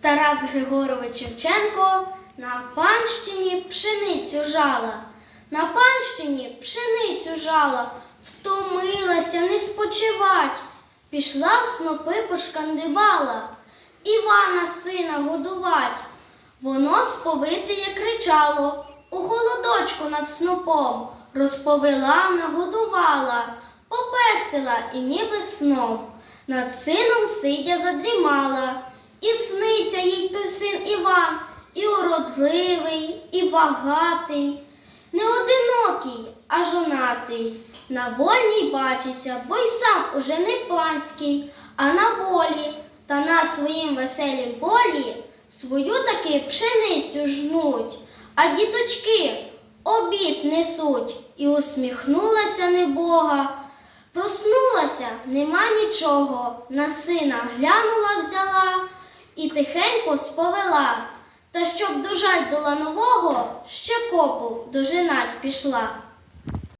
Тарас Григорович Шевченко на панщині пшеницю жала. На панщині пшеницю жала, втомилася не спочивать. Пішла в снопи пошкандивала, Івана сина годувать. Воно сповитиє кричало, у холодочку над снопом, розповела, нагодувала, попестила і ніби сном. Над сином сидя задрімала, і сниться їй той син Іван, і уродливий, і багатий, не одинокий, а жонатий. На вольній бачиться, бо й сам уже не панський, а на волі, та на своїм веселім полі свою таки пшеницю жнуть, а діточки обід несуть. І усміхнулася небога. Проснулася, нема нічого, на сина глянула, взяла і тихенько сповела. Та щоб дожать до ланового, ще копу дожинать пішла.